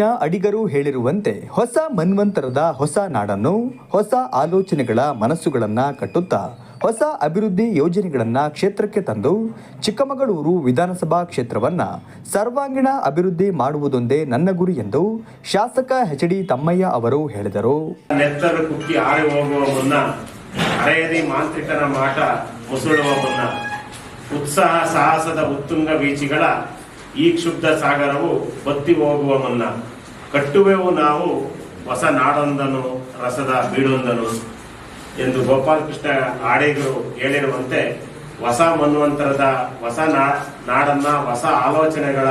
ಗೋಪಾಲಕೃಷ್ಣ ಅಡಿಗರು ಹೇಳಿರುವಂತೆ ಹೊಸ ಮನ್ವಂತರದ ಹೊಸ ನಾಡನ್ನು, ಹೊಸ ಆಲೋಚನೆಗಳ ಮನಸ್ಸುಗಳನ್ನು ಕಟ್ಟುತ್ತಾ, ಹೊಸ ಅಭಿವೃದ್ಧಿ ಯೋಜನೆಗಳನ್ನು ಕ್ಷೇತ್ರಕ್ಕೆ ತಂದು ಚಿಕ್ಕಮಗಳೂರು ವಿಧಾನಸಭಾ ಕ್ಷೇತ್ರವನ್ನು ಸರ್ವಾಂಗೀಣ ಅಭಿವೃದ್ಧಿ ಮಾಡುವುದೊಂದೇ ನನ್ನ ಗುರಿ ಎಂದು ಶಾಸಕ ಎಚ್ ಡಿ ತಮ್ಮಯ್ಯ ಅವರು ಹೇಳಿದರು. ಮಾಂತ್ರಿಕನ ಮಾಟ ಉತ್ಸಾಹ ಸಾಹಸದ ಉತ್ತುಂಗ ಬೀಚಿಗಳ ಈ ಕ್ಷುಬ್ಧ ಸಾಗರವು ಬತ್ತಿ ಹೋಗುವ ಮುನ್ನ ಕಟ್ಟುವೆವು ನಾವು ಹೊಸ ನಾಡೊಂದನು ರಸದ ಬೀಡೊಂದನು ಎಂದು ಗೋಪಾಲಕೃಷ್ಣ ಆಡೇಗರು ಹೇಳಿರುವಂತೆ ಹೊಸ ಮನ್ವಂತರದ ಹೊಸ ನಾಡನ್ನ, ಹೊಸ ಆಲೋಚನೆಗಳ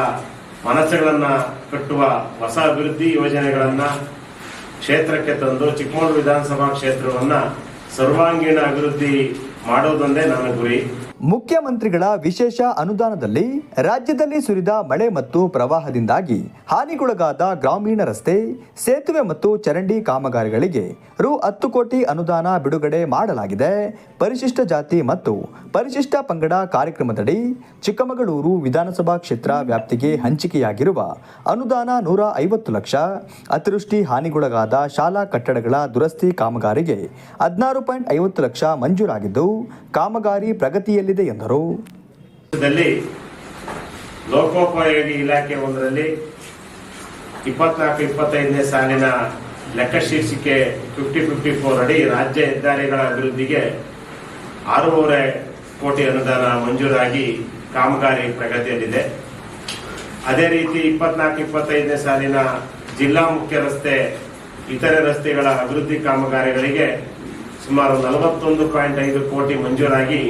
ಮನಸ್ಸುಗಳನ್ನ ಕಟ್ಟುವ ಹೊಸ ಅಭಿವೃದ್ಧಿ ಯೋಜನೆಗಳನ್ನ ಕ್ಷೇತ್ರಕ್ಕೆ ತಂದು ಚಿಕ್ಕಮಗಳೂರು ವಿಧಾನಸಭಾ ಕ್ಷೇತ್ರವನ್ನ ಸರ್ವಾಂಗೀಣ ಅಭಿವೃದ್ಧಿ ಮಾಡೋದೊಂದೇ ನನ್ನ ಗುರಿ. ಮುಖ್ಯಮಂತ್ರಿಗಳ ವಿಶೇಷ ಅನುದಾನದಲ್ಲಿ ರಾಜ್ಯದಲ್ಲಿ ಸುರಿದ ಮಳೆ ಮತ್ತು ಪ್ರವಾಹದಿಂದಾಗಿ ಹಾನಿಗೊಳಗಾದ ಗ್ರಾಮೀಣ ರಸ್ತೆ, ಸೇತುವೆ ಮತ್ತು ಚರಂಡಿ ಕಾಮಗಾರಿಗಳಿಗೆ ರು ಹತ್ತು ಕೋಟಿ ಅನುದಾನ ಬಿಡುಗಡೆ ಮಾಡಲಾಗಿದೆ. ಪರಿಶಿಷ್ಟ ಜಾತಿ ಮತ್ತು ಪರಿಶಿಷ್ಟ ಪಂಗಡ ಕಾರ್ಯಕ್ರಮದಡಿ ಚಿಕ್ಕಮಗಳೂರು ವಿಧಾನಸಭಾ ಕ್ಷೇತ್ರ ವ್ಯಾಪ್ತಿಗೆ ಹಂಚಿಕೆಯಾಗಿರುವ ಅನುದಾನ ನೂರ ಐವತ್ತು ಲಕ್ಷ, ಅತಿವೃಷ್ಟಿ ಹಾನಿಗೊಳಗಾದ ಶಾಲಾ ಕಟ್ಟಡಗಳ ದುರಸ್ತಿ ಕಾಮಗಾರಿಗೆ ಹದಿನಾರು ಪಾಯಿಂಟ್ ಐವತ್ತು ಲಕ್ಷ ಮಂಜೂರಾಗಿದ್ದು, ಕಾಮಗಾರಿ ಪ್ರಗತಿಯಲ್ಲಿದೆ ಎಂದರು. ಲೋಕೋಪಯೋಗಿ ಇಲಾಖೆ ಒಂದರಲ್ಲಿ ಇಪ್ಪತ್ನಾಲ್ಕು, ಇಪ್ಪತ್ತೈದನೇ ಸಾಲಿನ ಲೆಕ್ಕ ಶೀರ್ಷಿಕೆ ಫಿಫ್ಟಿ ಫಿಫ್ಟಿ ಫೋರ್ ಅಡಿ ರಾಜ್ಯ ಹೆದ್ದಾರಿಗಳ ಅಭಿವೃದ್ಧಿಗೆ ಆರೂವರೆ ಕೋಟಿ ಅನುದಾನ ಮಂಜೂರಾಗಿ ಕಾಮಗಾರಿ ಪ್ರಗತಿಯಲ್ಲಿದೆ. ಅದೇ ರೀತಿ ಇಪ್ಪತ್ನಾಲ್ಕು, ಇಪ್ಪತ್ತೈದನೇ ಸಾಲಿನ ಜಿಲ್ಲಾ ಮುಖ್ಯ ರಸ್ತೆ, ಇತರೆ ರಸ್ತೆಗಳ ಅಭಿವೃದ್ಧಿ ಕಾಮಗಾರಿಗಳಿಗೆ ಸುಮಾರು ನಲವತ್ತೊಂದು ಪಾಯಿಂಟ್ ಐದು ಕೋಟಿ ಮಂಜೂರಾಗಿ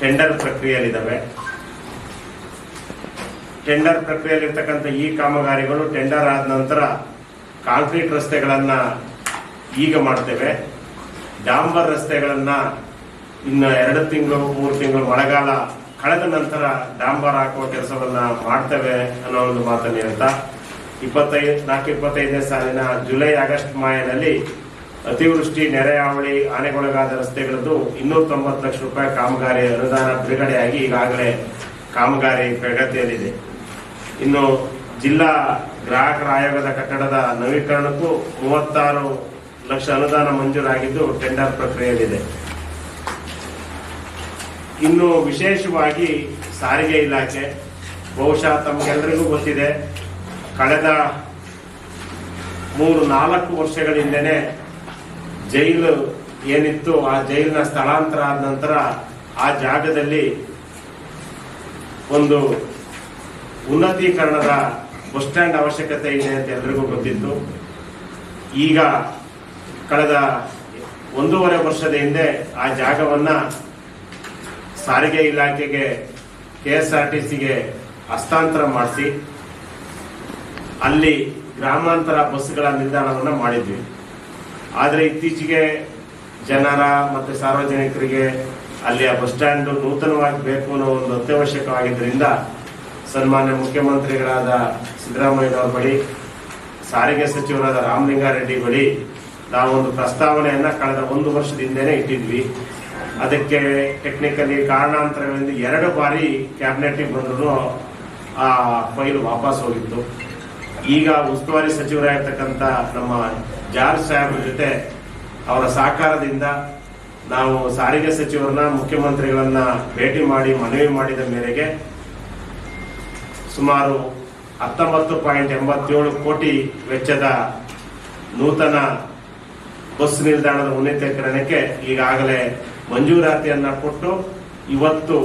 ಟೆಂಡರ್ ಪ್ರಕ್ರಿಯೆಯಲ್ಲಿದ್ದಾವೆ. ಟೆಂಡರ್ ಪ್ರಕ್ರಿಯೆಯಲ್ಲಿರ್ತಕ್ಕಂಥ ಈ ಕಾಮಗಾರಿಗಳು ಟೆಂಡರ್ ಆದ ನಂತರ ಕಾಂಕ್ರೀಟ್ ರಸ್ತೆಗಳನ್ನು ಈಗ ಮಾಡ್ತೇವೆ ಡಾಂಬರ್ ರಸ್ತೆಗಳನ್ನು ಇನ್ನು ಎರಡು ತಿಂಗಳು, ಮೂರು ತಿಂಗಳು ಮಳೆಗಾಲ ಕಳೆದ ನಂತರ ಡಾಂಬರ್ ಹಾಕುವ ಕೆಲಸವನ್ನ ಮಾಡ್ತೇವೆ ಅನ್ನೋ ಒಂದು ಮಾತನ್ನು ಹೇಳ್ತಾ, ಇಪ್ಪತ್ತೈದು ನಾಲ್ಕು ಇಪ್ಪತ್ತೈದನೇ ಸಾಲಿನ ಜುಲೈ, ಆಗಸ್ಟ್ ಮಾಯದಲ್ಲಿ ಅತಿವೃಷ್ಟಿ ನೆರೆಯಾವಳಿ ಆನೆಗೊಳಗಾದ ರಸ್ತೆಗಳದ್ದು ಇನ್ನೂರ ತೊಂಬತ್ತು ಲಕ್ಷ ರೂಪಾಯಿ ಕಾಮಗಾರಿ ಅನುದಾನ ಬಿಡುಗಡೆಯಾಗಿ ಈಗಾಗಲೇ ಕಾಮಗಾರಿ ಪ್ರಗತಿಯಲ್ಲಿದೆ. ಇನ್ನು ಜಿಲ್ಲಾ ಗ್ರಾಹಕರ ಆಯೋಗದ ಕಟ್ಟಡದ ನವೀಕರಣಕ್ಕೂ ಮೂವತ್ತಾರು ಲಕ್ಷ ಅನುದಾನ ಮಂಜೂರಾಗಿದ್ದು ಟೆಂಡರ್ ಪ್ರಕ್ರಿಯೆಯಲ್ಲಿದೆ. ಇನ್ನು ವಿಶೇಷವಾಗಿ ಸಾರಿಗೆ ಇಲಾಖೆ, ಬಹುಶಃ ತಮಗೆಲ್ಲರಿಗೂ ಗೊತ್ತಿದೆ, ಕಳೆದ ಮೂರು ನಾಲ್ಕು ವರ್ಷಗಳಿಂದನೇ ಜೈಲು ಏನಿತ್ತು, ಆ ಜೈಲಿನ ಸ್ಥಳಾಂತರ ಆದ ನಂತರ ಆ ಜಾಗದಲ್ಲಿ ಒಂದು ಉನ್ನತೀಕರಣದ ಬಸ್ ಸ್ಟ್ಯಾಂಡ್ ಅವಶ್ಯಕತೆ ಇದೆ ಅಂತ ಎಲ್ರಿಗೂ ಗೊತ್ತಿತ್ತು. ಈಗ ಕಳೆದ ಒಂದೂವರೆ ವರ್ಷದ ಹಿಂದೆ ಆ ಜಾಗವನ್ನ ಸಾರಿಗೆ ಇಲಾಖೆಗೆ ಕೆ ಎಸ್ ಟಿ ಸಿಗೆ ಹಸ್ತಾಂತರ ಮಾಡಿಸಿ, ಅಲ್ಲಿ ಗ್ರಾಮಾಂತರ ಬಸ್ಗಳ ನಿಲ್ದಾಣವನ್ನು ಮಾಡಿದ್ವಿ. ಆದರೆ ಇತ್ತೀಚೆಗೆ ಜನರ ಮತ್ತು ಸಾರ್ವಜನಿಕರಿಗೆ ಅಲ್ಲಿ ಆ ಬಸ್ ಸ್ಟ್ಯಾಂಡ್ ನೂತನವಾಗಿ ಬೇಕು ಅನ್ನೋ ಒಂದು ಅತ್ಯವಶ್ಯಕವಾಗಿದ್ದರಿಂದ ಸನ್ಮಾನ್ಯ ಮುಖ್ಯಮಂತ್ರಿಗಳಾದ ಸಿದ್ದರಾಮಯ್ಯನವರ ಬಳಿ, ಸಾರಿಗೆ ಸಚಿವರಾದ ರಾಮಲಿಂಗಾರೆಡ್ಡಿ ಬಳಿ ನಾವೊಂದು ಪ್ರಸ್ತಾವನೆಯನ್ನ ಕಳೆದ ಒಂದು ವರ್ಷದ ಹಿಂದೆನೆ ಇಟ್ಟಿದ್ವಿ. ಅದಕ್ಕೆ ಟೆಕ್ನಿಕಲಿ ಕಾರಣಾಂತರಗಳಿಂದ ಎರಡು ಬಾರಿ ಕ್ಯಾಬಿನೆಟ್ಗೆ ಬಂದರೂ ಆ ಫೈಲ್ ವಾಪಸ್ ಹೋಗಿತ್ತು. ಈಗ ಉಸ್ತುವಾರಿ ಸಚಿವರಾಗಿರ್ತಕ್ಕಂಥ ನಮ್ಮ ಜಾರ್ಜ್ ಸಾಹೇಬ್ ಜೊತೆ ಅವರ ಸಹಕಾರದಿಂದ ನಾವು ಸಾರಿಗೆ ಸಚಿವರನ್ನ, ಮುಖ್ಯಮಂತ್ರಿಗಳನ್ನ ಭೇಟಿ ಮಾಡಿ, ಮನವಿ ಮಾಡಿದ ಮೇರೆಗೆ ಸುಮಾರು ಹತ್ತೊಂಬತ್ತು ಪಾಯಿಂಟ್ ಎಂಬತ್ತೇಳು ಕೋಟಿ ವೆಚ್ಚದ ನೂತನ ಬಸ್ ನಿಲ್ದಾಣದ ಉನ್ನತೀಕರಣಕ್ಕೆ ಈಗಾಗಲೇ ಮಂಜೂರಾತಿಯನ್ನ ಕೊಟ್ಟು ಇವತ್ತು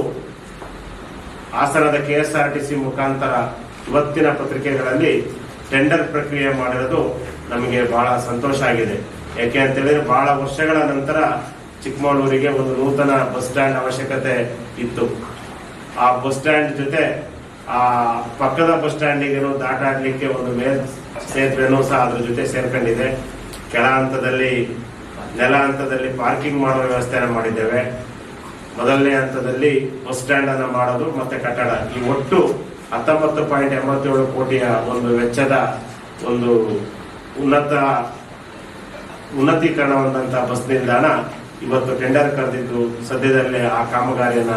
ಹಾಸನದ ಕೆಎಸ್ಆರ್ಟಿಸಿ ಮುಖಾಂತರ ಇವತ್ತಿನ ಪತ್ರಿಕೆಗಳಲ್ಲಿ ಟೆಂಡರ್ ಪ್ರಕ್ರಿಯೆ ಮಾಡಿರೋದು ನಮಗೆ ಬಹಳ ಸಂತೋಷ ಆಗಿದೆ. ಯಾಕೆ ಅಂತ ಹೇಳಿದ್ರೆ ಬಹಳ ವರ್ಷಗಳ ನಂತರ ಚಿಕ್ಕಮಗಳೂರಿಗೆ ಒಂದು ನೂತನ ಬಸ್ ಸ್ಟ್ಯಾಂಡ್ ಅವಶ್ಯಕತೆ ಇತ್ತು. ಆ ಬಸ್ ಸ್ಟ್ಯಾಂಡ್ ಜೊತೆ ಆ ಪಕ್ಕದ ಬಸ್ ಸ್ಟ್ಯಾಂಡಿಗೆ ದಾಟಾಡ್ಲಿಕ್ಕೆ ಒಂದು ಮೇಲ್ ಸೇತುವೆನೂ ಸಹ ಅದ್ರ ಜೊತೆ ಸೇರ್ಕೊಂಡಿದೆ. ಕೆಳ ಹಂತದಲ್ಲಿ, ನೆಲ ಹಂತದಲ್ಲಿ ಪಾರ್ಕಿಂಗ್ ಮಾಡುವ ವ್ಯವಸ್ಥೆಯನ್ನು ಮಾಡಿದ್ದೇವೆ. ಮೊದಲನೇ ಹಂತದಲ್ಲಿ ಬಸ್ ಸ್ಟ್ಯಾಂಡ್ ಅನ್ನು ಮಾಡೋದು ಮತ್ತೆ ಕಟ್ಟಡ. ಈ ಒಟ್ಟು ಹತ್ತೊಂಬತ್ತು ಪಾಯಿಂಟ್ ಎಂಬತ್ತೇಳು ಕೋಟಿಯ ಒಂದು ವೆಚ್ಚದ ಒಂದು ಉನ್ನತ ಉನ್ನತೀಕರಣವಾದಂತಹ ಬಸ್ ನಿಲ್ದಾಣ ಇವತ್ತು ಟೆಂಡರ್ ಕರೆದಿದ್ದು ಸದ್ಯದಲ್ಲೇ ಆ ಕಾಮಗಾರಿಯನ್ನ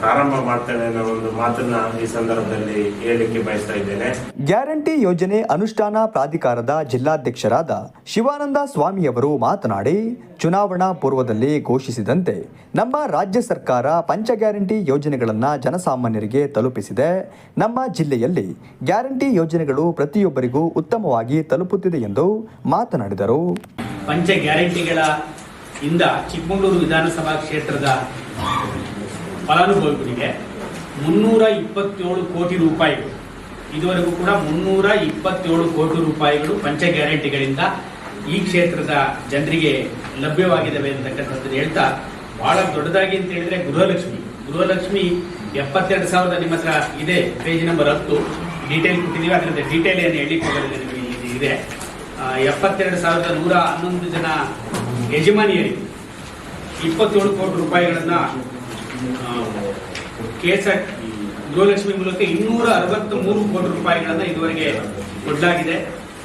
ಪ್ರಾರಂಭ ಮಾಡ್ತೇವೆ ಅನ್ನೋ ಒಂದು ಮಾತನ್ನ ಈ ಸಂದರ್ಭದಲ್ಲಿ ಹೇಳಲಿಕ್ಕೆ ಬಯಸ್ತಾ ಇದ್ದೇನೆ. ಗ್ಯಾರಂಟಿ ಯೋಜನೆ ಅನುಷ್ಠಾನ ಪ್ರಾಧಿಕಾರದ ಜಿಲ್ಲಾಧ್ಯಕ್ಷರಾದ ಶಿವಾನಂದ ಸ್ವಾಮಿಯವರು ಮಾತನಾಡಿ ಚುನಾವಣಾ ಪೂರ್ವದಲ್ಲಿ ಘೋಷಿಸಿದಂತೆ ನಮ್ಮ ರಾಜ್ಯ ಸರ್ಕಾರ ಪಂಚ ಗ್ಯಾರಂಟಿ ಯೋಜನೆಗಳನ್ನು ಜನಸಾಮಾನ್ಯರಿಗೆ ತಲುಪಿಸಿದೆ. ನಮ್ಮ ಜಿಲ್ಲೆಯಲ್ಲಿ ಗ್ಯಾರಂಟಿ ಯೋಜನೆಗಳು ಪ್ರತಿಯೊಬ್ಬರಿಗೂ ಉತ್ತಮವಾಗಿ ತಲುಪುತ್ತಿದೆ ಎಂದು ಮಾತನಾಡಿದರು. ಪಂಚ ಗ್ಯಾರಂಟಿಗಳ ಇಂದ ಚಿಕ್ಕಮಗಳೂರು ವಿಧಾನಸಭಾ ಕ್ಷೇತ್ರದ ಫಲಾನುಭವಿಗಳಿಗೆ ಮುನ್ನೂರ ಇಪ್ಪತ್ತೇಳು ಕೋಟಿ ರೂಪಾಯಿಗಳು. ಇದುವರೆಗೂ ಕೂಡ ಮುನ್ನೂರ ಇಪ್ಪತ್ತೇಳು ಕೋಟಿ ರೂಪಾಯಿಗಳು ಪಂಚ ಗ್ಯಾರಂಟಿಗಳಿಂದ ಈ ಕ್ಷೇತ್ರದ ಜನರಿಗೆ ಲಭ್ಯವಾಗಿದ್ದಾವೆ ಅಂತಕ್ಕಂಥದ್ದು ಹೇಳ್ತಾ ಬಹಳ ದೊಡ್ಡದಾಗಿ ಅಂತ ಹೇಳಿದ್ರೆ ಗೃಹಲಕ್ಷ್ಮಿ. ಗೃಹಲಕ್ಷ್ಮಿ ಎಪ್ಪತ್ತೆರಡು ಸಾವಿರದ ನಿಮ್ಮ ಹತ್ರ ಇದೆ, ಪೇಜ್ ನಂಬರ್ ಹತ್ತು. ಡೀಟೇಲ್ ಕೊಟ್ಟಿದ್ದೀವಿ. ಅದರಿಂದ ಡೀಟೇಲ್ ಏನು ಹೇಳಿ ನಿಮಗೆ. ಇದೆ ಎಪ್ಪತ್ತೆರಡು ಸಾವಿರದ ನೂರ ಹನ್ನೊಂದು ಜನ ಯಜಮಾನಿಯರಿಗೆ ಇಪ್ಪತ್ತೇಳು ಕೋಟಿ ರೂಪಾಯಿಗಳನ್ನ ಕೆಎಸ್ಆರ್ ಗೃಹಲಕ್ಷ್ಮಿ ಮೂಲಕ ಇನ್ನೂರ ಅರವತ್ತ್ ಮೂರು ಕೋಟಿ ರೂಪಾಯಿಗಳನ್ನ ಇದುವರೆಗೆ ಕೊಡಲಾಗಿದೆ.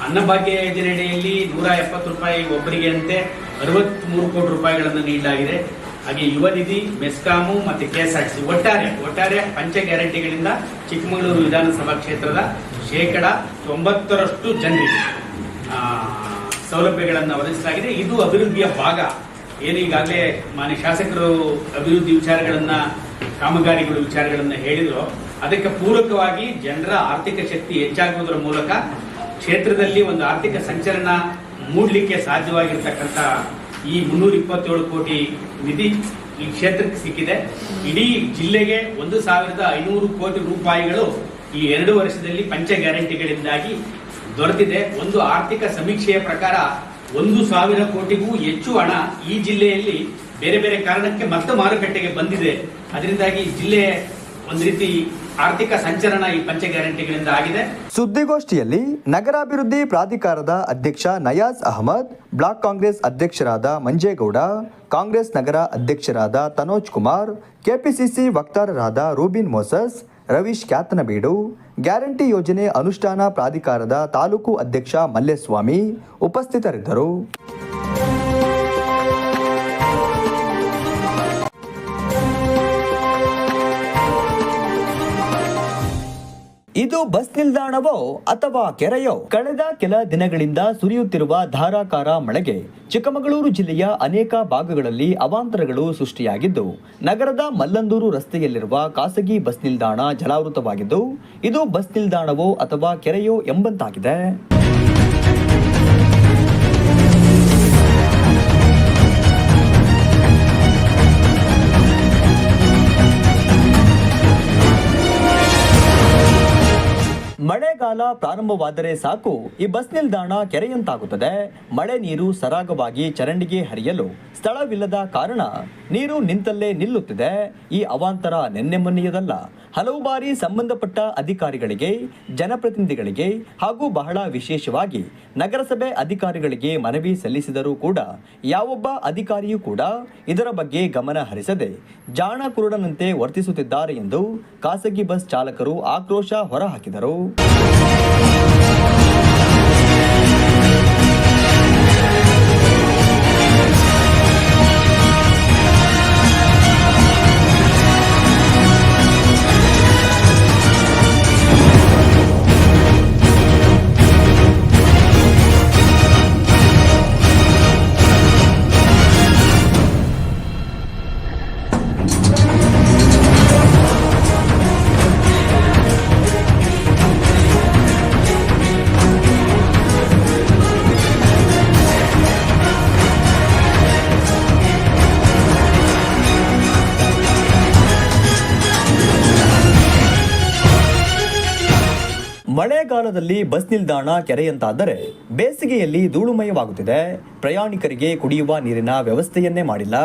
ಅನ್ನಭಾಗ್ಯ ಯೋಜನೆಯಡಿಯಲ್ಲಿ ನೂರ ಎಪ್ಪತ್ತು ರೂಪಾಯಿ ಒಬ್ಬರಿಗೆ ಅಂತೆ ಅರವತ್ತ್ ಮೂರು ಕೋಟಿ ರೂಪಾಯಿಗಳನ್ನು ನೀಡಲಾಗಿದೆ. ಹಾಗೆ ಯುವ ನಿಧಿ, ಮೆಸ್ಕಾಮು ಮತ್ತೆ ಕೆಎಸ್ಆರ್ಟಿಸಿ ಒಟ್ಟಾರೆ ಒಟ್ಟಾರೆ ಪಂಚ ಗ್ಯಾರಂಟಿಗಳಿಂದ ಚಿಕ್ಕಮಗಳೂರು ವಿಧಾನಸಭಾ ಕ್ಷೇತ್ರದ ಶೇಕಡ ತೊಂಬತ್ತರಷ್ಟು ಜನರಿಗೆ ಸೌಲಭ್ಯಗಳನ್ನು ಒದಗಿಸಲಾಗಿದೆ. ಇದು ಅಭಿವೃದ್ಧಿಯ ಭಾಗ. ಏನು ಈಗಾಗಲೇ ಮಾನ್ಯ ಶಾಸಕರು ಅಭಿವೃದ್ಧಿ ವಿಚಾರಗಳನ್ನ, ಕಾಮಗಾರಿಗಳು ವಿಚಾರಗಳನ್ನ ಹೇಳಿದ್ರು. ಅದಕ್ಕೆ ಪೂರಕವಾಗಿ ಜನರ ಆರ್ಥಿಕ ಶಕ್ತಿ ಹೆಚ್ಚಾಗುವುದರ ಮೂಲಕ ಕ್ಷೇತ್ರದಲ್ಲಿ ಒಂದು ಆರ್ಥಿಕ ಸಂಚಲನ ಮೂಡಲಿಕ್ಕೆ ಸಾಧ್ಯವಾಗಿರ್ತಕ್ಕಂಥ ಈ ಮುನ್ನೂರ ಇಪ್ಪತ್ತೇಳು ಕೋಟಿ ನಿಧಿ ಈ ಕ್ಷೇತ್ರಕ್ಕೆ ಸಿಕ್ಕಿದೆ. ಇಡೀ ಜಿಲ್ಲೆಗೆ ಒಂದು ಸಾವಿರದ ಐನೂರು ಕೋಟಿ ರೂಪಾಯಿಗಳು ಈ ಎರಡು ವರ್ಷದಲ್ಲಿ ಪಂಚ ಗ್ಯಾರಂಟಿಗಳಿಂದಾಗಿ ದೊರೆತಿದೆ. ಒಂದು ಆರ್ಥಿಕ ಸಮೀಕ್ಷೆಯ ಪ್ರಕಾರ ಒಂದು ಸಾವಿರ ಕೋಟಿಗೂ ಹೆಚ್ಚು ಹಣ ಈ ಜಿಲ್ಲೆಯಲ್ಲಿ ಬೇರೆ ಬೇರೆ ಕಾರಣಕ್ಕೆ ಮತ್ತೆ ಮಾರುಕಟ್ಟೆಗೆ ಬಂದಿದೆ. ಅದರಿಂದಾಗಿ ಜಿಲ್ಲೆ ಒಂದು ರೀತಿ ಆರ್ಥಿಕ ಸಂಚಲನ ಈ ಪಂಚ ಗ್ಯಾರಂಟಿಗಳಿಂದ ಆಗಿದೆ. ಸುದ್ದಿಗೋಷ್ಠಿಯಲ್ಲಿ ನಗರಾಭಿವೃದ್ಧಿ ಪ್ರಾಧಿಕಾರದ ಅಧ್ಯಕ್ಷ ನಯಾಜ್ ಅಹಮದ್, ಬ್ಲಾಕ್ ಕಾಂಗ್ರೆಸ್ ಅಧ್ಯಕ್ಷರಾದ ಮಂಜೇಗೌಡ, ಕಾಂಗ್ರೆಸ್ ನಗರ ಅಧ್ಯಕ್ಷರಾದ ತನೋಜ್ ಕುಮಾರ್, ಕೆಪಿಸಿಸಿ ವಕ್ತಾರರಾದ Rubin Moses Ravish Kyathanabeedu guarantee ಯೋಜನೆ ಅನುಷ್ಠಾನ ಪ್ರಾಧಿಕಾರದ ತಾಲೂಕು ಅಧ್ಯಕ್ಷ ಮಲ್ಲೇಸ್ವಾಮಿ ಉಪಸ್ಥಿತರಿದ್ದರು. ಇದು ಬಸ್ ನಿಲ್ದಾಣವೋ ಅಥವಾ ಕೆರೆಯೋ? ಕಳೆದ ಕೆಲ ದಿನಗಳಿಂದ ಸುರಿಯುತ್ತಿರುವ ಧಾರಾಕಾರ ಮಳೆಗೆ ಚಿಕ್ಕಮಗಳೂರು ಜಿಲ್ಲೆಯ ಅನೇಕ ಭಾಗಗಳಲ್ಲಿ ಅವಾಂತರಗಳು ಸೃಷ್ಟಿಯಾಗಿದ್ದು, ನಗರದ ಮಲ್ಲಂದೂರು ರಸ್ತೆಯಲ್ಲಿರುವ ಖಾಸಗಿ ಬಸ್ ನಿಲ್ದಾಣ ಜಲಾವೃತವಾಗಿದ್ದು, ಇದು ಬಸ್ ನಿಲ್ದಾಣವೋ ಅಥವಾ ಕೆರೆಯೋ ಎಂಬಂತಾಗಿದೆ. ಮಳೆಗಾಲ ಪ್ರಾರಂಭವಾದರೆ ಸಾಕು. ಈ ಬಸ್ ನಿಲ್ದಾಣ ಕೆರೆಯಂತಾಗುತ್ತದೆ. ಮಳೆ ನೀರು ಸರಾಗವಾಗಿ ಚರಂಡಿಗೆ ಹರಿಯಲು ಸ್ಥಳವಿಲ್ಲದ ಕಾರಣ ನೀರು ನಿಂತಲ್ಲೇ ನಿಲ್ಲುತ್ತಿದೆ. ಈ ಅವಾಂತರ ನಿನ್ನೆ ಮೊನ್ನೆಯದಲ್ಲ. ಹಲವು ಬಾರಿ ಸಂಬಂಧಪಟ್ಟ ಅಧಿಕಾರಿಗಳಿಗೆ, ಜನಪ್ರತಿನಿಧಿಗಳಿಗೆ ಹಾಗೂ ಬಹಳ ವಿಶೇಷವಾಗಿ ನಗರಸಭೆ ಅಧಿಕಾರಿಗಳಿಗೆ ಮನವಿ ಸಲ್ಲಿಸಿದರೂ ಕೂಡ ಯಾವೊಬ್ಬ ಅಧಿಕಾರಿಯೂ ಕೂಡ ಇದರ ಬಗ್ಗೆ ಗಮನ ಹರಿಸದೆ ಜಾಣ ಕುರುಡನಂತೆ ವರ್ತಿಸುತ್ತಿದ್ದಾರೆ ಎಂದು ಖಾಸಗಿ ಬಸ್ ಚಾಲಕರು ಆಕ್ರೋಶ ಹೊರಹಾಕಿದರು. ಮಳೆಗಾಲದಲ್ಲಿ ಬಸ್ ನಿಲ್ದಾಣ ಕೆರೆಯಂತಾದರೆ ಬೇಸಿಗೆಯಲ್ಲಿ ಧೂಳುಮಯವಾಗುತ್ತಿದೆ. ಪ್ರಯಾಣಿಕರಿಗೆ ಕುಡಿಯುವ ನೀರಿನ ವ್ಯವಸ್ಥೆಯನ್ನೇ ಮಾಡಿಲ್ಲ.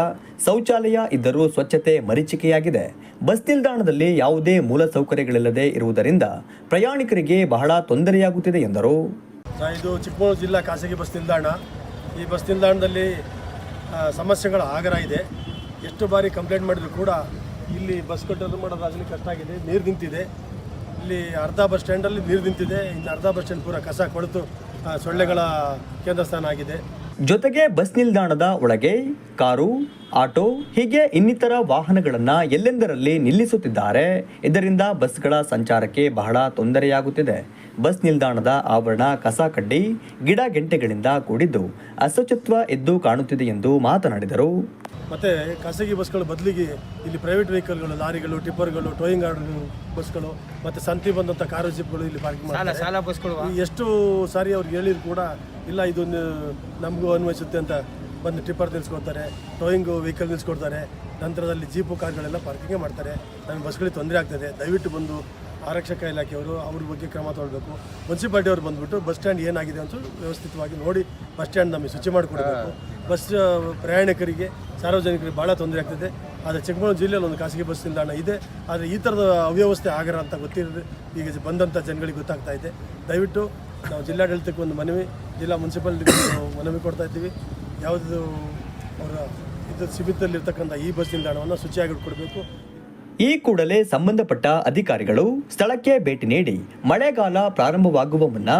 ಶೌಚಾಲಯ ಇದ್ದರೂ ಸ್ವಚ್ಛತೆ ಮರೀಚಿಕೆಯಾಗಿದೆ. ಬಸ್ ನಿಲ್ದಾಣದಲ್ಲಿ ಯಾವುದೇ ಮೂಲ ಸೌಕರ್ಯಗಳಿಲ್ಲದೆ ಇರುವುದರಿಂದ ಪ್ರಯಾಣಿಕರಿಗೆ ಬಹಳ ತೊಂದರೆಯಾಗುತ್ತಿದೆ ಎಂದರು. ಇದು ಚಿಕ್ಕಮಗಳೂರು ಜಿಲ್ಲಾ ಖಾಸಗಿ ಬಸ್ ನಿಲ್ದಾಣ. ಈ ಬಸ್ ನಿಲ್ದಾಣದಲ್ಲಿ ಸಮಸ್ಯೆಗಳ ಆಗರ ಇದೆ. ಎಷ್ಟು ಬಾರಿ ಕಂಪ್ಲೇಂಟ್ ಮಾಡಿದ್ರು ಕೂಡ ಇಲ್ಲಿ ಬಸ್ ಕಟ್ಟೋದು ಮಾಡೋದಾಗಲಿ ಕಷ್ಟ ಆಗಿದೆ. ನೀರು ನಿಂತಿದೆ. ಇಲ್ಲಿ ಅರ್ಧ ಬಸ್ ಸ್ಟ್ಯಾಂಡಲ್ಲಿ ನೀರು ನಿಂತಿದೆ. ಇನ್ನು ಅರ್ಧ ಬಸ್ ಸ್ಟ್ಯಾಂಡ್ ಪೂರ ಕಸ ಕೊಳೆತು ಸೊಳ್ಳೆಗಳ ಕೇಂದ್ರ ಸ್ಥಾನ ಆಗಿದೆ. ಜೊತೆಗೆ ಬಸ್ ನಿಲ್ದಾಣದ ಒಳಗೆ ಕಾರು, ಆಟೋ, ಹೀಗೆ ಇನ್ನಿತರ ವಾಹನಗಳನ್ನು ಎಲ್ಲೆಂದರಲ್ಲಿ ನಿಲ್ಲಿಸುತ್ತಿದ್ದಾರೆ. ಇದರಿಂದ ಬಸ್ಗಳ ಸಂಚಾರಕ್ಕೆ ಬಹಳ ತೊಂದರೆಯಾಗುತ್ತಿದೆ. ಬಸ್ ನಿಲ್ದಾಣದ ಆವರಣ ಕಸ ಕಡ್ಡಿ, ಗಿಡ ಗೆಂಟೆಗಳಿಂದ ಕೂಡಿದ್ದು ಅಸ್ವಚ್ಛತ್ವ ಎದ್ದು ಕಾಣುತ್ತಿದೆ ಎಂದು ಮಾತನಾಡಿದರು. ಮತ್ತು ಖಾಸಗಿ ಬಸ್ಗಳ ಬದಲಿಗೆ ಇಲ್ಲಿ ಪ್ರೈವೇಟ್ ವೆಹಿಕಲ್ಗಳು ಲಾರಿಗಳು ಟಿಪ್ಪರ್ಗಳು ಟೋಯಿಂಗ್ ಬಸ್ಗಳು ಮತ್ತು ಸಂತಿ ಬಂದಂಥ ಕಾರು ಜೀಪ್ಗಳು ಇಲ್ಲಿ ಪಾರ್ಕಿಂಗ್ ಮಾಡ್ತಾರೆ. ಎಷ್ಟು ಸಾರಿ ಅವ್ರಿಗೆ ಹೇಳಿದ್ರು ಕೂಡ ಇಲ್ಲ ಇದೊಂದು ನಮಗೂ ಅನ್ವಯಿಸುತ್ತೆ ಅಂತ ಬಂದು ಟಿಪ್ಪರ್ ನಿಲ್ಸ್ಕೊಡ್ತಾರೆ ಟೋಯಿಂಗ್ ವೆಹಿಕಲ್ ನಿಲ್ಸ್ಕೊಡ್ತಾರೆ ನಂತರದಲ್ಲಿ ಜೀಪು ಕಾರ್ಗಳೆಲ್ಲ ಪಾರ್ಕಿಂಗೇ ಮಾಡ್ತಾರೆ. ನಮಗೆ ಬಸ್ಗಳಿಗೆ ತೊಂದರೆ ಆಗ್ತದೆ. ದಯವಿಟ್ಟು ಬಂದು ಆರಕ್ಷಕ ಇಲಾಖೆಯವರು ಅವ್ರ ಬಗ್ಗೆ ಕ್ರಮ ತೊಗೊಳ್ಬೇಕು. ಮುನ್ಸಿಪಾಲ್ಟಿ ಅವರು ಬಂದ್ಬಿಟ್ಟು ಬಸ್ ಸ್ಟ್ಯಾಂಡ್ ಏನಾಗಿದೆ ಅಂತ ವ್ಯವಸ್ಥಿತವಾಗಿ ನೋಡಿ ಬಸ್ ಸ್ಟ್ಯಾಂಡ್ ನಮಗೆ ಶುಚಿ ಮಾಡಿಕೊಡ್ಬೇಕು. ಬಸ್ ಪ್ರಯಾಣಿಕರಿಗೆ, ಸಾರ್ವಜನಿಕರಿಗೆ ಭಾಳ ತೊಂದರೆ ಆಗ್ತದೆ. ಆದರೆ ಚಿಕ್ಕಮಗಳೂರು ಜಿಲ್ಲೆಯಲ್ಲಿ ಒಂದು ಖಾಸಗಿ ಬಸ್ ನಿಲ್ದಾಣ ಇದೆ. ಆದರೆ ಈ ಥರದ ಅವ್ಯವಸ್ಥೆ ಆಗರ ಅಂತ ಗೊತ್ತಿರೋದು ಈಗ ಬಂದಂಥ ಜನಗಳಿಗೆ ಗೊತ್ತಾಗ್ತಾ ಇದೆ. ದಯವಿಟ್ಟು ನಾವು ಜಿಲ್ಲಾಡಳಿತಕ್ಕೆ ಒಂದು ಮನವಿ, ಜಿಲ್ಲಾ ಮುನ್ಸಿಪಾಲ್ಟಿಗೆ ಮನವಿ ಕೊಡ್ತಾ ಇದ್ದೀವಿ. ಯಾವುದು ಅವರ ಇದು ಸಿಬಿತ್ತಲ್ಲಿರ್ತಕ್ಕಂಥ ಈ ಬಸ್ ನಿಲ್ದಾಣವನ್ನು ಶುಚಿಯಾಗಿ ಕೊಡಬೇಕು ಈ ಕೂಡಲೇ ಸಂಬಂಧಪಟ್ಟ ಅಧಿಕಾರಿಗಳು ಸ್ಥಳಕ್ಕೆ ಭೇಟಿ ನೀಡಿ ಮಳೆಗಾಲ ಪ್ರಾರಂಭವಾಗುವ ಮುನ್ನ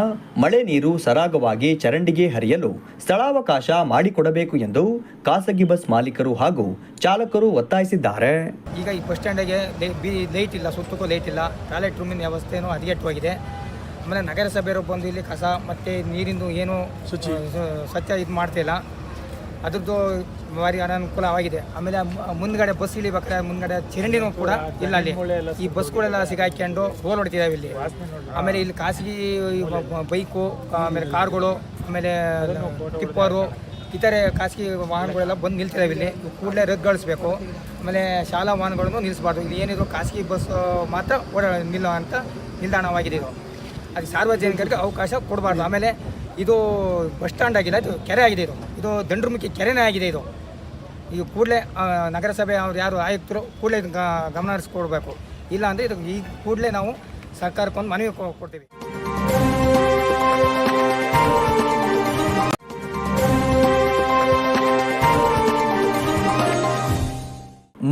ಮಳೆ ನೀರು ಸರಾಗವಾಗಿ ಚರಂಡಿಗೆ ಹರಿಯಲು ಸ್ಥಳಾವಕಾಶ ಮಾಡಿಕೊಡಬೇಕು ಎಂದು ಖಾಸಗಿ ಬಸ್ ಮಾಲೀಕರು ಹಾಗೂ ಚಾಲಕರು ಒತ್ತಾಯಿಸಿದ್ದಾರೆ. ಈಗ ಈ ಬಸ್ ಸ್ಟ್ಯಾಂಡಿಗೆ ಲೈಟ್ ಇಲ್ಲ ಸುತ್ತಕ್ಕೂ ಲೈಟ್ ಇಲ್ಲ. ಟಾಯ್ಲೆಟ್ ರೂಮಿನ ವ್ಯವಸ್ಥೆನೂ ಹದಗೆಟ್ಟೋಗಿದೆ ಆಮೇಲೆ ನಗರಸಭೆಯವರು ಬಂದು ಇಲ್ಲಿ ಕಸ ಮತ್ತು ನೀರಿಂದು ಏನು ಸ್ವಚ್ಛ ಇದು ಮಾಡ್ತಿಲ್ಲ. ಅದ್ರದ್ದು ಭಾರಿ ಅನಾನುಕೂಲವಾಗಿದೆ. ಆಮೇಲೆ ಮುಂದ್ಗಡೆ ಬಸ್ ಇಳಿಬೇಕಾದ್ರೆ ಮುಂದ್ಗಡೆ ಚರಂಡಿನೂ ಕೂಡ ಇಲ್ಲ ಅಲ್ಲಿ. ಈ ಬಸ್ಗಳೆಲ್ಲ ಸಿಗಾಕೊಂಡು ರೋಲ್ ಹೊಡಿತಿದ್ದಾವೆ ಇಲ್ಲಿ. ಆಮೇಲೆ ಇಲ್ಲಿ ಖಾಸಗಿ ಬೈಕು ಆಮೇಲೆ ಕಾರ್ಗಳು ಆಮೇಲೆ ಟಿಪ್ಪರು ಇತರೆ ಖಾಸಗಿ ವಾಹನಗಳೆಲ್ಲ ಬಂದು ನಿಲ್ತಿದ್ದಾವೆ ಇಲ್ಲಿ. ಕೂಡಲೇ ರದ್ದುಗೊಳಿಸ್ಬೇಕು. ಆಮೇಲೆ ಶಾಲಾ ವಾಹನಗಳನ್ನು ನಿಲ್ಲಿಸಬಾರ್ದು ಇಲ್ಲಿ ಏನಿದ್ರು ಖಾಸಗಿ ಬಸ್ ಮಾತ್ರ ಓಡಾ ನಿಲ್ಲೋ ಅಂತ ನಿಲ್ದಾಣವಾಗಿದೆ ಇದು. ಅದು ಸಾರ್ವಜನಿಕರಿಗೆ ಅವಕಾಶ ಕೊಡಬಾರ್ದು. ಆಮೇಲೆ ಇದು ಬಸ್ ಸ್ಟ್ಯಾಂಡ್ ಆಗಿಲ್ಲ ಇದು ಕೆರೆ ಆಗಿದೆ ಇದು. ಇದು ದಂಡ್ರಮುಖಿ ಕೆರೆನೇ ಆಗಿದೆ ಇದು. ಈಗ ಕೂಡಲೇ ನಗರಸಭೆ ಅವ್ರು ಯಾರು ಆಯುಕ್ತರು ಕೂಡಲೇ ಗಮನ ಹರಿಸ್ಕೊಡ್ಬೇಕು. ಇಲ್ಲ ಅಂದರೆ ಇದು ಈ ಕೂಡಲೇ ನಾವು ಸರ್ಕಾರಕ್ಕೊಂದು ಮನವಿ ಕೊಡ್ತೀವಿ.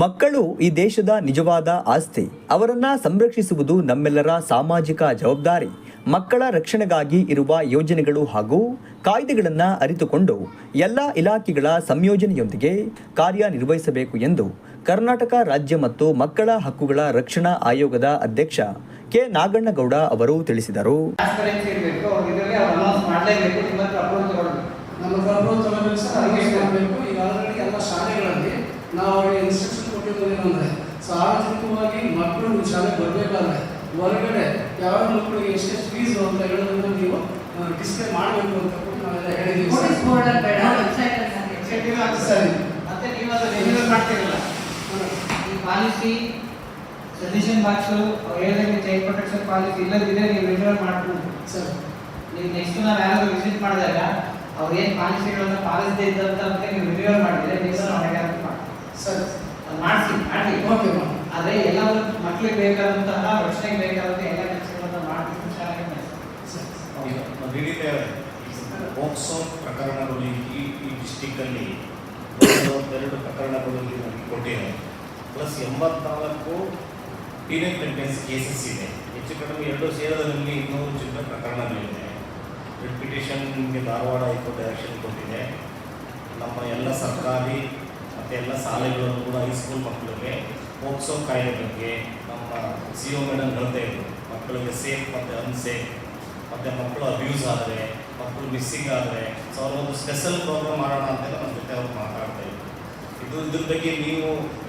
ಮಕ್ಕಳು ಈ ದೇಶದ ನಿಜವಾದ ಆಸ್ತಿ. ಅವರನ್ನ ಸಂರಕ್ಷಿಸುವುದು ನಮ್ಮೆಲ್ಲರ ಸಾಮಾಜಿಕ ಜವಾಬ್ದಾರಿ. ಮಕ್ಕಳ ರಕ್ಷಣೆಗಾಗಿ ಇರುವ ಯೋಜನೆಗಳು ಹಾಗೂ ಕಾಯ್ದೆಗಳನ್ನು ಅರಿತುಕೊಂಡು ಎಲ್ಲ ಇಲಾಖೆಗಳ ಸಂಯೋಜನೆಯೊಂದಿಗೆ ಕಾರ್ಯನಿರ್ವಹಿಸಬೇಕು ಎಂದು ಕರ್ನಾಟಕ ರಾಜ್ಯ ಮತ್ತು ಮಕ್ಕಳ ಹಕ್ಕುಗಳ ರಕ್ಷಣಾ ಆಯೋಗದ ಅಧ್ಯಕ್ಷ ಕೆ. ನಾಗಣ್ಣಗೌಡ ಅವರು ತಿಳಿಸಿದರು. ಸಾರ್ವಜನಿಕವಾಗಿ ಮಕ್ಕಳು ಶಾಲೆಗೆ ಬರಬೇಕಾದ್ರೆ ಹೊರಗಡೆ ಯಾವ ಮಕ್ಕಳಿಗೆ ಎಷ್ಟೆಷ್ಟು ಫೀಸು ಅಂತ ಹೇಳೋದನ್ನು ನೀವು ಡಿಸ್ಪ್ಲೇ ಮಾಡಬೇಕು ಅಂತ ನಾವೆಲ್ಲ ಹೇಳಿದ್ದೀವಿ. ನೋಟಿಸ್ ಬೋರ್ಡ್ ಅಲ್ಲಿ ಬೇಡ ವೆಬ್ಸೈಟ್ ಅಲ್ಲಿ ಹಾಕಿ. ಸರಿ. ಮತ್ತೆ ನೀವು ಅದು ರೆನ್ಯೂವಲ್ ಮಾಡ್ತೀರಲ್ಲ? ಈ ಪಾಲಿಸಿ ಸಜೆಷನ್ ಬಾಕ್ಸ್ ಹೇಳಿದಂಗೆ ಚೈಲ್ಡ್ ಪ್ರೊಟೆಕ್ಷನ್ ಪಾಲಿಸಿ ಇಲ್ಲದಿದ್ದರೆ ನೀವು ರಿನ್ಯೂವಲ್ ಮಾಡ್ಬೋದು. ಸರ್. ನೀವು ನೆಕ್ಸ್ಟ್ ನಾವು ಯಾರಾದರೂ ವಿಸಿಟ್ ಮಾಡಿದಾಗ ಅವ್ರು ಏನು ಪಾಲಿಸಿಗಳನ್ನು ಪಾಲಿಸದೇ ಇದ್ದಂತ ಅಂತ ನೀವು ರಿನ್ಯೂವಲ್ ಮಾಡಿದರೆ ನೀವು ನಾವು ಹೇಗಾದ್ರು ಮಾಡಿ ಸರ್. ಅದು ಮಾಡಿಸಿ ಮಾಡಿ ಓಕೆ ಆದರೆ ಎಲ್ಲಾದ್ರೂ ಮಕ್ಕಳಿಗೆ ಬೇಕಾದಂತಹ ರಕ್ಷಣೆಗೆ ಬೇಕಾದಂತಹ ಎಲ್ಲ ಕೆಲಸಗಳನ್ನ ಮಾಡ್ಬಿಟ್ಟು ಶಾಲೆಗೆ ಕಳಿಸ್ತೀವಿ. ಸರ್ ವಿವಿಧ ಪೋಕ್ಸೋ ಪ್ರಕರಣಗಳು ಈ ಈ ಡಿಸ್ಟಿಕ್ಕಲ್ಲಿ ಎರಡು ಪ್ರಕರಣಗಳು ನಮಗೆ ಕೊಟ್ಟಿದೆ ಪ್ಲಸ್ ಎಂಬತ್ನಾಲ್ಕು ಟೀನೇಜ್ ಪ್ರೆಗ್ನೆನ್ಸಿ ಕೇಸಸ್ ಇದೆ. ಹೆಚ್ಚು ಕಡಿಮೆ ಎರಡು ಸೇರದಲ್ಲಿ ಇನ್ನೂರು ಚಿಕ್ಕ ಪ್ರಕರಣಗಳಿದೆ ನಿಮಗೆ ಧಾರವಾಡ ಹೈಕೋರ್ಟ್ ಡೈರೆಕ್ಷನ್ ಕೊಟ್ಟಿದೆ. ನಮ್ಮ ಎಲ್ಲ ಸರ್ಕಾರಿ ಮತ್ತು ಎಲ್ಲ ಶಾಲೆಗಳಲ್ಲೂ ಕೂಡ ಹೈಸ್ಕೂಲ್ ಮಕ್ಕಳಿಗೆ ಪೋಕ್ಸೋ ಕಾಯ್ದೆ ಬಗ್ಗೆ ನಮ್ಮ ಸಿ ಒ ಮೇಡಮ್ ಹೇಳ್ತಾ ಇದ್ರು. ಮಕ್ಕಳಿಗೆ ಸೇಫ್ ಮತ್ತು ಅನ್ಸೇಫ್ ಮತ್ತು ಮಕ್ಕಳು ಅಬ್ಯೂಸ್ ಆದರೆ ಮಕ್ಕಳು ಮಿಸ್ಸಿಂಗ್ ಆದರೆ ಸೊ ಅವ್ರೊಂದು ಸ್ಪೆಷಲ್ ಪ್ರೋಗ್ರಾಮ್ ಮಾಡೋಣ ಅಂತೆಲ್ಲ ನಮ್ಮ ಜೊತೆ ಅವ್ರು ಮಾತಾಡ್ತಾ ಇದ್ದರು ಇದು ಇದ್ರ ಬಗ್ಗೆ ನೀವು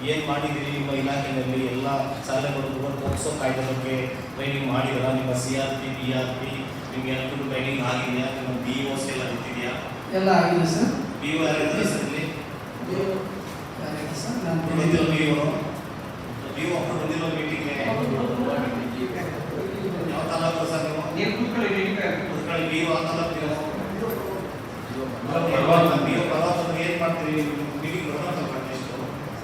ಏನು ಮಾಡಿದ್ದೀರಿ? ನಿಮ್ಮ ಇಲಾಖೆಯಲ್ಲಿ ಎಲ್ಲ ಶಾಲೆಗಳು ಕೂಡ ಪೋಕ್ಸೋ ಕಾಯ್ದೆ ಬಗ್ಗೆ ಟ್ರೈನಿಂಗ್ ಮಾಡಿದಾರ ನಿಮ್ಮ C R P B R P ನಿಮಗೆ ಎಲ್ಲರೂ ಟ್ರೈನಿಂಗ್ ಆಗಿದೆಯಾ? ನಿಮ್ಮ ಬಿ ಓಸ್ ಎಲ್ಲ ನಿಂತಿದೆಯಾ ಎಲ್ಲ ಆಗಿದೆ ಸರ್. ಬಿ ಒ ಯಾರಿದ್ದಾರೆ ಸರ್ ಇಲ್ಲಿ? ನೀವು ಯಾರಿಗೆ ಸರ್. ನಾನು ಬಂದಿಲ್ಲ ಬಿ ಓ ಬಿ ಒ ಬಂದಿಲ್ಲ ಮೀಟಿಂಗ್ಗೆ ಯಾವ ತಾಲೂಕು ಸರ್ ನೀವು ನೀವು ಕೂತ್ಕೊಳ್ಳಿ ಆಗಿ. ಕುತ್ಕೊಳ್ಳಿ ನೀವು ಬಿ ಒ ಪರವಾಗಿಲ್ಲ ಏನು ಮಾಡ್ತೀರಿ ಮೀಟಿಂಗ್ ಬರೋದು ಎಷ್ಟು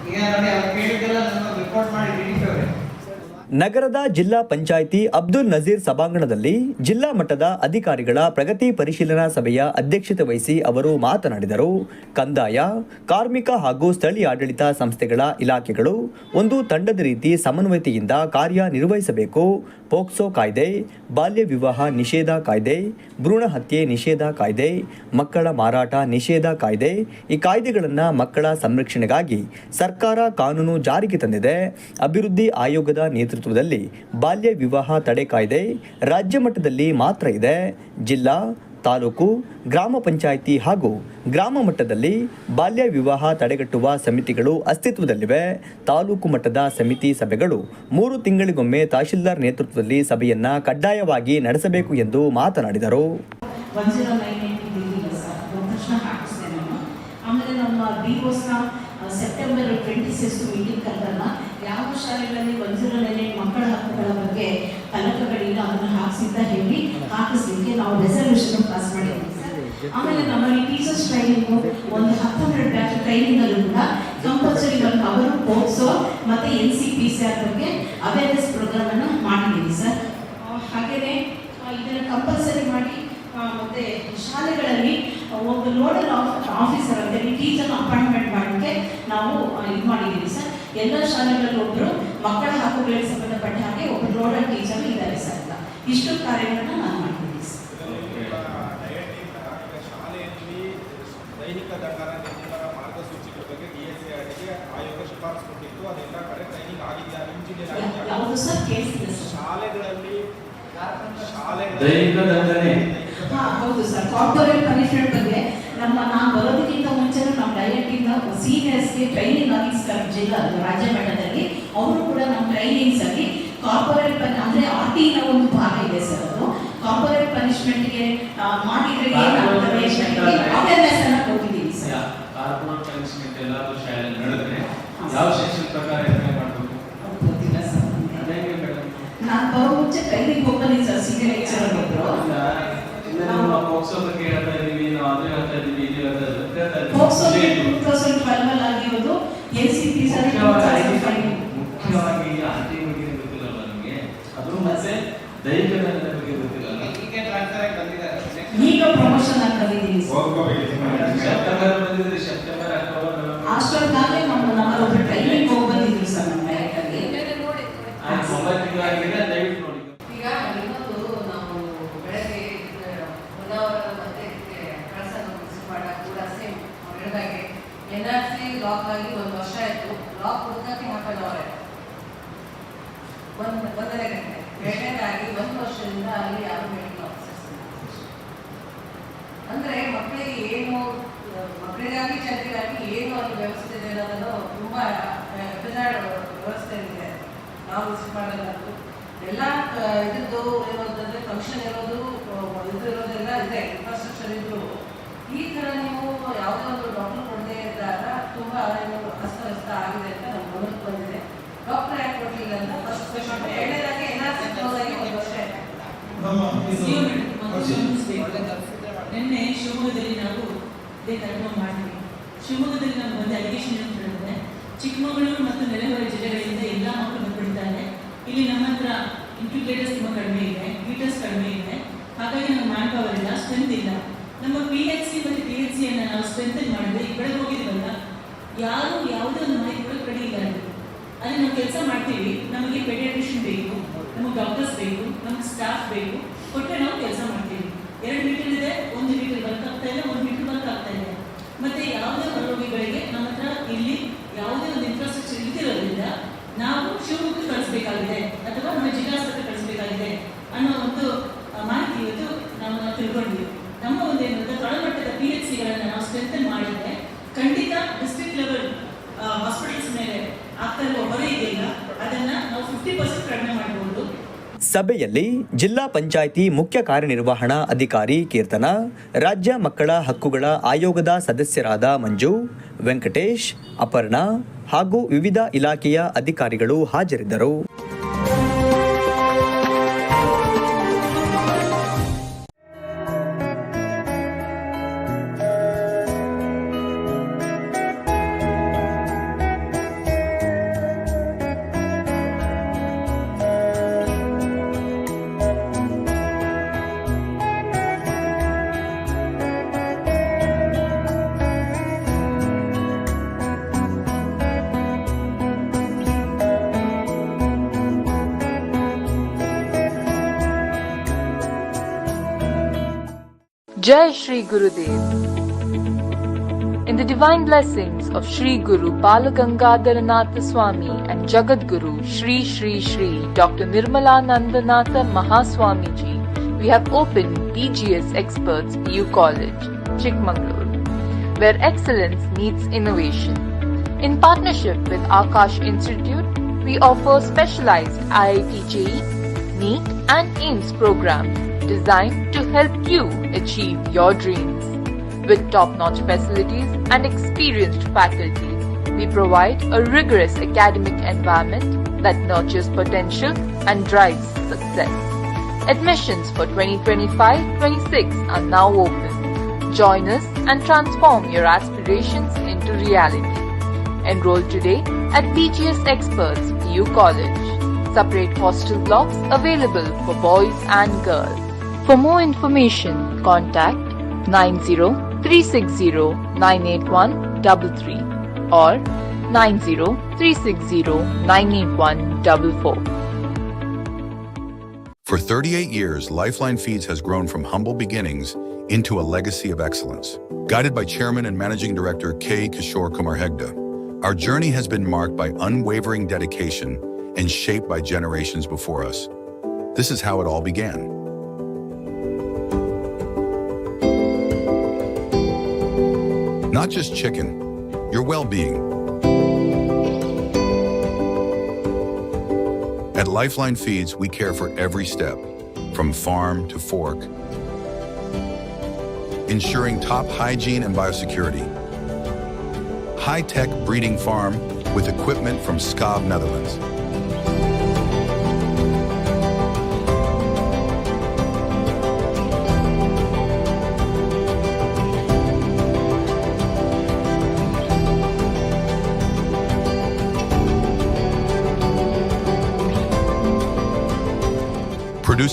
ಈಗ ನೋಡಿ ಅವ್ರು ಕೇಳಿದ್ದೆಲ್ಲ ನಮ್ಮ ರಿಪೋರ್ಟ್ ಮಾಡಿ ಅವ್ರೆ. ನಗರದ ಜಿಲ್ಲಾ ಪಂಚಾಯಿತಿ ಅಬ್ದುಲ್ ನಜೀರ್ ಸಭಾಂಗಣದಲ್ಲಿ ಜಿಲ್ಲಾ ಮಟ್ಟದ ಅಧಿಕಾರಿಗಳ ಪ್ರಗತಿ ಪರಿಶೀಲನಾ ಸಭೆಯ ಅಧ್ಯಕ್ಷತೆ ವಹಿಸಿ ಅವರು ಮಾತನಾಡಿದರು. ಕಂದಾಯ, ಕಾರ್ಮಿಕ ಹಾಗೂ ಸ್ಥಳೀಯ ಆಡಳಿತ ಸಂಸ್ಥೆಗಳ ಇಲಾಖೆಗಳು ಒಂದು ತಂಡದ ರೀತಿ ಸಮನ್ವಯತೆಯಿಂದ ಕಾರ್ಯನಿರ್ವಹಿಸಬೇಕು. ಪೋಕ್ಸೋ ಕಾಯ್ದೆ, ಬಾಲ್ಯ ವಿವಾಹ ನಿಷೇಧ ಕಾಯ್ದೆ, ಭ್ರೂಣ ಹತ್ಯೆ ನಿಷೇಧ ಕಾಯ್ದೆ, ಮಕ್ಕಳ ಮಾರಾಟ ನಿಷೇಧ ಕಾಯ್ದೆ ಈ ಕಾಯ್ದೆಗಳನ್ನು ಮಕ್ಕಳ ಸಂರಕ್ಷಣೆಗಾಗಿ ಸರ್ಕಾರ ಕಾನೂನು ಜಾರಿಗೆ ತಂದಿದೆ. ಅಭಿವೃದ್ಧಿ ಆಯೋಗದ ನೇತೃತ್ವದಲ್ಲಿ ಬಾಲ್ಯ ವಿವಾಹ ತಡೆ ಕಾಯ್ದೆ ರಾಜ್ಯ ಮಟ್ಟದಲ್ಲಿ ಮಾತ್ರ ಇದೆ. ಜಿಲ್ಲಾ, ತಾಲೂಕು, ಗ್ರಾಮ ಪಂಚಾಯಿತಿ ಹಾಗೂ ಗ್ರಾಮ ಮಟ್ಟದಲ್ಲಿ ಬಾಲ್ಯ ವಿವಾಹ ತಡೆಗಟ್ಟುವ ಸಮಿತಿಗಳು ಅಸ್ತಿತ್ವದಲ್ಲಿವೆ. ತಾಲೂಕು ಮಟ್ಟದ ಸಮಿತಿ ಸಭೆಗಳು ಮೂರು ತಿಂಗಳಿಗೊಮ್ಮೆ ತಹಶೀಲ್ದಾರ್ ನೇತೃತ್ವದಲ್ಲಿ ಸಭೆಯನ್ನ ಕಡ್ಡಾಯವಾಗಿ ನಡೆಸಬೇಕು ಎಂದು ಮಾತನಾಡಿದರು. ಸೆಪ್ಟೆಂಬರ್ ಟ್ವೆಂಟಿ ಸಿಕ್ಸ್ ಮೀಟಿಂಗ್ ಕರೆದಲ್ಲ ಯಾವ ಶಾಲೆಗಳಲ್ಲಿ ಜೀರೋ ಬಗ್ಗೆ ಫಲಕಗಳಿಲ್ಲ ಅದನ್ನು ಹಾಕಿಸಿದ್ದ ಹೇಳಿ ಹಾಕಿಸ್ಲಿಕ್ಕೆ ನಾವು ರೆಸಲ್ಯೂಷನ್ ಪಾಸ್ ಮಾಡಿದ್ದೀವಿ ಆಮೇಲೆ ನಮ್ಮಲ್ಲಿ ಟೀಚರ್ಸ್ ಟ್ರೈನಿಂಗ್ ಒಂದು ಹತ್ತೊಂಬತ್ತು ಬ್ಯಾಚ್ ಟ್ರೈನಿಂಗ್ ಅಲ್ಲೂ ಕೂಡ ಕಂಪಲ್ಸರಿ ಒಂದು ಅವರು ಪೋಕ್ಸೋ ಮತ್ತೆ N C P C R ಬಗ್ಗೆ ಅವೇರ್ನೆಸ್ ಪ್ರೋಗ್ರಾಮ್ ಅನ್ನು ಮಾಡಿದ್ದೀವಿ ಸರ್. ಹಾಗೆಯೇ ಇದನ್ನು ಕಂಪಲ್ಸರಿ ಮಾಡಿ ಮತ್ತೆ ಶಾಲೆಗಳಲ್ಲಿ ಒಂದು ನೋಡಲ್ ಆಫೀಸರ್ ಅಂತ ಟೀಚರ್ ಅಪಾಯಿಂಟ್ಮೆಂಟ್ ಮಾಡೋಕ್ಕೆ ನಾವು ಇದು ಮಾಡಿದ್ದೀವಿ ಸರ್. ಎಲ್ಲ ಶಾಲೆಗಳಲ್ಲಿ ಒಬ್ಬರು ಮಕ್ಕಳ ಹಕ್ಕುಗಳಿಗೆ ಸಂಬಂಧಪಟ್ಟ ಹಾಗೆ ನೋಡಲ್ ಟೀಚರ್ ಇದ್ದಾರೆ ಸರ್ ಅಂತ ಇಷ್ಟು ಕಾರ್ಯಗಳನ್ನ ನಾನು ಮಾಡ್ತೀನಿ. ದೈಹಿಕ ದಂಡನ ನಿರ್ಮೂಲನ ಮಾರ್ಗಸೂಚಿಗಳ ಬಗ್ಗೆ ಆಯೋಗ ಶಿಫಾರಸು ಕೊಟ್ಟಿತ್ತು. ಅದೆಲ್ಲ ಕಡೆ ಟ್ರೈನಿಂಗ್ ಆಗಿದೆಯಾ? ಶಾಲೆಗಳಲ್ಲಿ ಶಾಲೆಗಳಲ್ಲಿ ದೈಹಿಕ ದಂಡನೆ. ಹಾ ಹೌದು ಸರ್. ಕಾರ್ಪೊರೇಟ್ ಪನಿಷ್ಮೆಂಟ್ ಬಗ್ಗೆ ನಮ್ಮ ನಾವು ಬರೋದಕ್ಕಿಂತ ಮುಂಚೆ ನಮ್ಮ ಡಯಟಿಂದ ಸೀನಿಯರ್ಸ್ಗೆ ಟ್ರೈನಿಂಗ್ ಆಗಿಸ್ತಾರೆ ಜಿಲ್ಲಾ ರಾಜ್ಯ ಮಟ್ಟದಲ್ಲಿ ಅವರು ಕೂಡ ನಮ್ಮ ಟ್ರೈನಿಂಗ್ಸ್ ಅಲ್ಲಿ ಕಾರ್ಪೊರೇಟ್ ಪನ್ ಅಂದ್ರೆ ಆರ್ನ ಒಂದು ಭಾಗ ಇದೆ ಸರ್ ಅದು ಕಾರ್ಪೊರೇಟ್ ಪನಿಷ್ಮೆಂಟ್ಗೆ ಮಾಡಿದ್ರೆ ಏನಾಗ್ತದೆ ಅವೇರ್ನೆಸ್ ಅನ್ನ ಕೊಟ್ಟಿದ್ದೀವಿ ಸರ್. ಕಾರ್ಪೊರೇಟ್ ಪನಿಷ್ಮೆಂಟ್ ಎಲ್ಲಾದ್ರೂ ಶಾಲೆಯಲ್ಲಿ ನಡೆದ್ರೆ ಯಾವ ಸೆಕ್ಷನ್ ಪ್ರಕಾರ ಎಫ್ಐ ಮಾಡಬೇಕು? ಗೊತ್ತಿಲ್ಲ ಸರ್. ನಾನು ಬರೋ ಮುಂಚೆ ಕೈಲಿ ಹೋಗಲಿ ಸರ್ ಸೀನಿಯರ್ ಲೆಕ್ಚರರ್ ನಾವು ಪೋಕ್ಸೋ ಬಗ್ಗೆ ಹೇಳ್ತಾ ಇದ್ದೀವಿ ನಾವು ಅದು ಹೇಳ್ತಾ ಇದ್ದೀವಿ ಇದು ಹೇಳ್ತಾ ಇದೀವಿ ಹೇಳ್ತಾ ಫೋಕ್ಸೋ ಟೂ ತೌಸಂಡ್ ಟ್ವೆಲ್ವ್ ಅಲ್ಲಿ ಆಗಿರೋದು ಎನ್ ಸಿ ಪಿ ಸರ್ ಮುಖ್ಯವಾಗಿ ಮುಖ್ಯವಾಗಿ ಆರ್ಟಿ ಬಗ್ಗೆ ಗೊತ್ತಿಲ್ಲಲ್ಲ ನಿಮಗೆ ಅದು ಮತ್ತೆ ದೈಹಿಕ ದಂಡನೆ ಬಗ್ಗೆ ಗೊತ್ತಿಲ್ಲಲ್ಲ ಈಗ ಟ್ರಾನ್ಸ್ಫರ್ ಆಗಿ ಬಂದಿದ್ದಾರೆ ಈಗ sir September September training sir ನೋಡಿ ಈಗ ಇನ್ನೊಂದು ನಾವು ಬೆಳಗ್ಗೆ ಹೊನ್ನಾವರ ಮತ್ತೆ ಕಳಸನ ಮುನ್ಸಿಪಾಲ್ಟ ಕೂಡ ಸೇಮ್ ಅವ್ರು ಲಾಕ್ ಆಗಿ ಒಂದು ವರ್ಷ ಆಯ್ತು. ಲಾಕ್ ಹುಡುಕಕ್ಕೆ ಹಾಕದವ್ರೆ ಒಂದು ಒಂದನೇ ಗಂಟೆ. ಒಂದು ವರ್ಷದಿಂದ ಅಲ್ಲಿ ಯಾರು ಮೆಡಿಕಲ್ ಆಫೀಸರ್ಸ್ ಅಂದ್ರೆ ಮಕ್ಕಳಿಗೆ ಏನು ಮಕ್ಕಳಿಗಾಗಿ ಜನರಿಗಾಗಿ ಏನು ಅಲ್ಲಿ ವ್ಯವಸ್ಥೆ ಇದೆ ಅನ್ನೋದನ್ನು ತುಂಬ ಎಪಿಸೋಡ್ ವ್ಯವಸ್ಥೆ ಇದೆ. ನಾವು ವಿಸಿಟ್ ಮಾಡೋದು ಎಲ್ಲ ಆ, ಇದ್ರದ್ದು ಇರೋದಂದ್ರೆ ಫಂಕ್ಷನ್ ಇರೋದು ಇದ್ರಿರೋದೆಲ್ಲ ಇದು ಇರೋದೆಲ್ಲ ಇದೆ ಇನ್ಫ್ರಾಸ್ಟ್ರಕ್ಚರ್ ಇದ್ರು. ಈ ಥರ ನೀವು ಯಾವುದೇ ಒಂದು ಡಾಕ್ಟರ್ ಕೊಡದೇ ಇದ್ದಾಗ ತುಂಬ ಏನು ಅಸ್ತವ್ಯಸ್ತ ಆಗಿದೆ ಅಂತ ನಮ್ಮ ಗಮನಕ್ಕೆ ಬಂದಿದೆ. ಡಾಕ್ಟರ್ ಯಾಕೆ ಕೊಡ್ಲಿಲ್ಲ ಅಂತ ಫಸ್ಟ್ ಕ್ವೆಶನ್ ಎರಡನೇದಾಗಿ ಎಲ್ಲ ಒಂದು ವರ್ಷ ಆಯ್ತು. ನಿನ್ನೆ ಶಿವಮೊಗ್ಗದಲ್ಲಿ ನಾವು ಇದೇ ಕಾರ್ಯಕ್ರಮ ಮಾಡಿದ್ವಿ. ಶಿವಮೊಗ್ಗದಲ್ಲಿ ನಾವು ಒಂದು ಅಲಿಗೇಷನ್ ಅಂತ ಹೇಳಿದ್ರೆ, ಚಿಕ್ಕಮಗಳೂರು ಮತ್ತು ನೆರೆಹೊರೆ ಜಿಲ್ಲೆಗಳಿಂದ ಎಲ್ಲ ಮಕ್ಕಳು ಬಂದ್ಬಿಡ್ತಾರೆ. ಇಲ್ಲಿ ನಮ್ಮ ಹತ್ರ ಇನ್ಕ್ಯುಬೇಟರ್ಸ್ ತುಂಬ ಕಡಿಮೆ ಇದೆ ಹೀಟರ್ಸ್ ಕಡಿಮೆ ಇದೆ. ಹಾಗಾಗಿ ನಮ್ಮ ಮ್ಯಾನ್ ಪವರ್ ಇಲ್ಲ ಸ್ಟ್ರೆಂತ್ ಇಲ್ಲ. ನಮ್ಮ ಪಿ ಎಚ್ ಸಿ ಮತ್ತು ಪಿ ಎಚ್ ಸಿಯನ್ನು ನಾವು ಸ್ಟ್ರೆಂತ್ ಮಾಡಿದ್ರೆ ಈ ಕಡೆ ಹೋಗಿದ್ವಲ್ಲ, ಯಾರು ಯಾವುದೇ ಒಂದು ಮಾಹಿತಿ ಕೂಡ ಕಡೆ ಇಲ್ಲ ಅಲ್ಲಿ. ನಾವು ಕೆಲಸ ಮಾಡ್ತೀವಿ, ನಮಗೆ ಪೆಡಿಯಾಟ್ರಿಷಿಯನ್ ಬೇಕು, ನಮಗೆ ಡಾಕ್ಟರ್ಸ್ ಬೇಕು, ನಮಗೆ ಸ್ಟಾಫ್ ಬೇಕು ಕೊಟ್ಟರೆ ನಾವು ಕೆಲಸ ಮಾಡ್ತೀವಿ. ಎರಡು ಮೀಟರ್ ಇದೆ, ಒಂದು ಮೀಟರ್ ಬರ್ಕ್ ಆಗ್ತಾ ಇಲ್ಲ, ಒಂದು ಮೀಟರ್ ಬರ್ಕ್ ಆಗ್ತಾ ಇದೆ ಮತ್ತೆ ಯಾವುದೇ ರೋಗಿಗಳಿಗೆ ನಮ್ಮ ಹತ್ರ ಇಲ್ಲಿ ಯಾವುದೇ ಒಂದು ಇನ್ಫ್ರಾಸ್ಟ್ರಕ್ಚರ್ ಇಲ್ದಿರೋದ್ರಿಂದ ನಾವು ಶಿವಮೊಗ್ಗ ಕಳಿಸಬೇಕಾಗಿದೆ ಅಥವಾ ನಮ್ಮ ಜಿಲ್ಲಾಸ್ಪತ್ರೆ ಕಳಿಸಬೇಕಾಗಿದೆ ಅನ್ನೋ ಒಂದು ಮಾಹಿತಿ ಇವತ್ತು ನಾವು ತಿಳ್ಕೊಂಡ್ವಿ ನಮ್ಮ ಒಂದು ಏನಂದ್ರೆ ತಳಮಟ್ಟದ ಪಿ ಎಚ್ ಸಿಗಳನ್ನು ನಾವು ಸ್ಟ್ರೆಂಥನ್ ಮಾಡಿದ್ರೆ ಖಂಡಿತ ಡಿಸ್ಟ್ರಿಕ್ಟ್ ಲೆವೆಲ್ ಹಾಸ್ಪಿಟಲ್ಸ್ ಮೇಲೆ ಆಗ್ತಾ ಇರುವ ಹೊರೆ ಇದೆಯಲ್ಲ, ಅದನ್ನ ನಾವು ಫಿಫ್ಟಿ ಪರ್ಸೆಂಟ್ ಕಡಿಮೆ ಮಾಡಬಹುದು ಸಭೆಯಲ್ಲಿ ಜಿಲ್ಲಾ ಪಂಚಾಯಿತಿ ಮುಖ್ಯ ಕಾರ್ಯನಿರ್ವಹಣಾ ಅಧಿಕಾರಿ ಕೀರ್ತನ, ರಾಜ್ಯ ಮಕ್ಕಳ ಹಕ್ಕುಗಳ ಆಯೋಗದ ಸದಸ್ಯರಾದ ಮಂಜು, ವೆಂಕಟೇಶ್, ಅಪರ್ಣಾ ಹಾಗೂ ವಿವಿಧ ಇಲಾಖೆಯ ಅಧಿಕಾರಿಗಳು ಹಾಜರಿದ್ದರು. Shri Gurudev. In the divine blessings of Sri Guru Balagangadharanatha Swami and Jagat Guru Sri Shri Shri Dr. Nirmala Nandanatha Mahaswamiji, we have opened BGS Experts PU College, Chikmagalur, where excellence meets innovation. In partnership with Akash Institute, we offer specialized IIT JEE, NEET and AIMS programs designed to help you achieve your dreams. With top-notch facilities and experienced faculty, we provide a rigorous academic environment that nurtures potential and drives success. Admissions for 2025-26 are now open. Join us and transform your aspirations into reality. Enroll today at BGS Experts PU College. Separate hostel blocks available for boys and girls. For more information, contact 90-360-98133 or 90-360-98144. For 38 years, Lifeline Feeds has grown from humble beginnings into a legacy of excellence. Guided by Chairman and Managing Director K. Kishore Kumar Hegde, our journey has been marked by unwavering dedication and shaped by generations before us. This is how it all began. Not just chicken, your well-being. At Lifeline Feeds, we care for every step, from farm to fork, ensuring top hygiene and biosecurity. High-tech breeding farm with equipment from Skav Netherlands.